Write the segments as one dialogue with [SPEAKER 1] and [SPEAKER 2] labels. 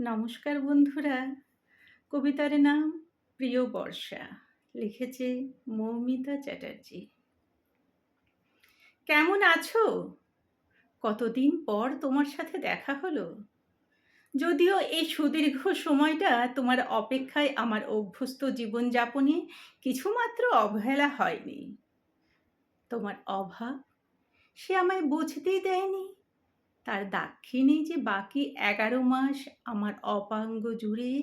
[SPEAKER 1] নমস্কার বন্ধুরা। কবিতার নাম প্রিয় বর্ষা। লিখেছে মৌমিতা চ্যাটার্জি। কেমন আছো? কতদিন পর তোমার সাথে দেখা হলো? যদিও এই সুদীর্ঘ সময়টা তোমার অপেক্ষায় আমার অভ্যস্ত জীবনযাপনে কিছুমাত্র অবহেলা হয়নি। তোমার অভাব সে আমায় বুঝতেই দেয়নি। তার দাক্ষিণে যে বাকি এগারো মাস আমার অপাঙ্গ জুড়ে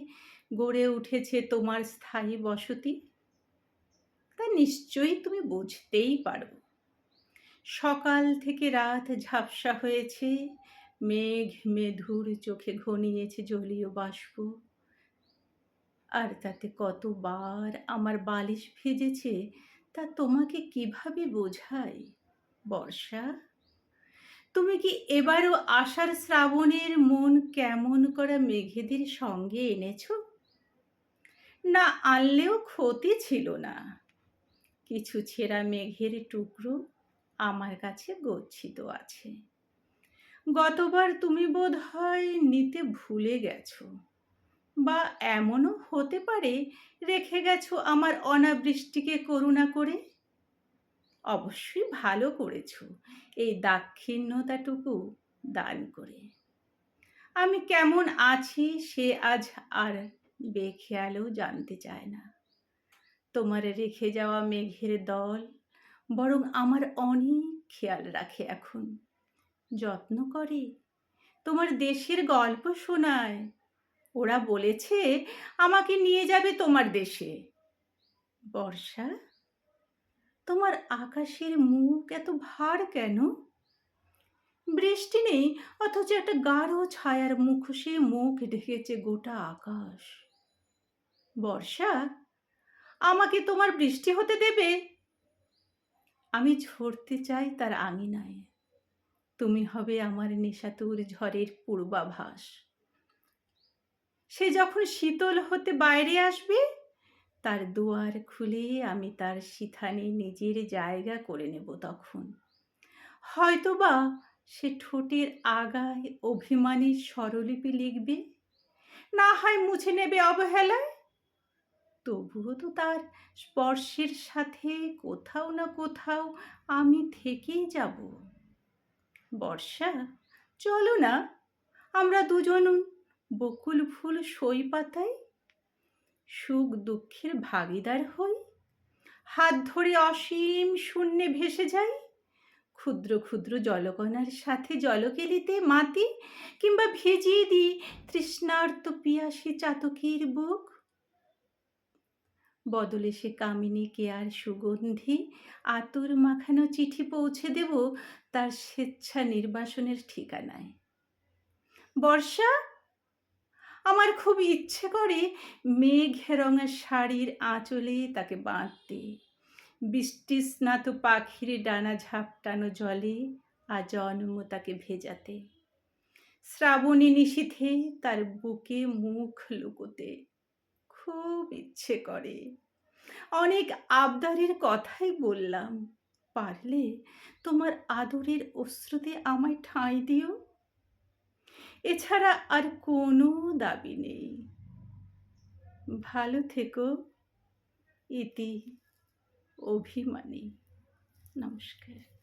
[SPEAKER 1] গড়ে উঠেছে তোমার স্থায়ী বসতি? তা নিশ্চয়ই তুমি বুঝতেই পারো। সকাল থেকে রাত ঝাপসা হয়েছে, মেঘ মেধুর চোখে ঘনিয়েছে জলীয় বাষ্প। আর তাতে কতবার আমার বালিশ ভেজেছে তা তোমাকে কীভাবে বোঝাই বর্ষা? তুমি কি এবারও আষাঢ় শ্রাবণের মন কেমন করে মেঘেদের সঙ্গে এনেছ? না আনলেও ক্ষতি ছিল না। কিছু ছেঁড়া মেঘের টুকরো আমার কাছে গচ্ছিত আছে। গতবার তুমি বোধ হয় নিতে ভুলে গেছো বা এমনও হতে পারে রেখে গেছো আমার অনাবৃষ্টিকে করুণা করে? অবশ্যই ভালো করেছ। এই দাক্ষিণ্যতাটুকু দান করে। আমি কেমন আছি সে আজ আর বেখেয়ালেও জানতে চায় না। তোমার রেখে যাওয়া মেঘের দল বরং আমার অনেক খেয়াল রাখে এখন। যত্ন করে। তোমার দেশের গল্প শোনায়। ওরা বলেছে, আমাকে নিয়ে যাবে তোমার দেশে। বর্ষা তোমার আকাশের মুখ এত ভার কেন? বৃষ্টি নেই, অথচ একটা গাঢ় ছায়ার মুখোশে মুখ ঢেকেছে গোটা আকাশ। বর্ষা, আমাকে তোমার বৃষ্টি হতে দেবে? আমি ঝরতে চাই তার আঙিনায়। তুমি হবে আমার নেশাতুর ঝড়ের পূর্বাভাস। সে যখন শীতল হতে বাইরে আসবে তার দুয়ার খুলে আমি তার সিথানে নিজের জায়গা করে নেব তখন। হয়তোবা সে ঠোঁটের আগায় অভিমানের স্বরলিপি লিখবে, না হয় মুছে নেবে অবহেলায়? তবুও তো তার স্পর্শের সাথে কোথাও না কোথাও আমি থেকেই যাব। বর্ষা, চলো না, আমরা দুজন বকুল ফুল সই পাতায় সুখ দুঃখের ভাগিদার হই। হাত ধরে অসীম শূন্যে ভেসে যাই। ক্ষুদ্র ক্ষুদ্র জলকণার সাথে জলকেলিতে মাতি কিংবা ভিজিয়ে দিই তৃষ্ণার্ত পিয়াসী চাতকের বুক। বদলে সে কামিনী কেয়ার সুগন্ধি আতর মাখানো চিঠি পৌঁছে দেব তার স্বেচ্ছা নির্বাসনের ঠিকানায়। বর্ষা আমার খুব ইচ্ছে করে মেঘ রঙা শাড়ির আঁচলে তাকে বাঁধতে। বৃষ্টি স্নাত পাখির ডানা ঝাপটানো জলে আজন্ম তাকে ভেজাতে। শ্রাবণী নিশীথে তার বুকে মুখ লুকোতে খুব ইচ্ছে করে। অনেক আবদারের কথাই বললাম, পারলে তোমার আদরের অশ্রুতে আমায় ঠাঁই দিও। এছাড়া আর কোনো দাবি নেই। ভালো থেকো ইতি অভিমানী। নমস্কার।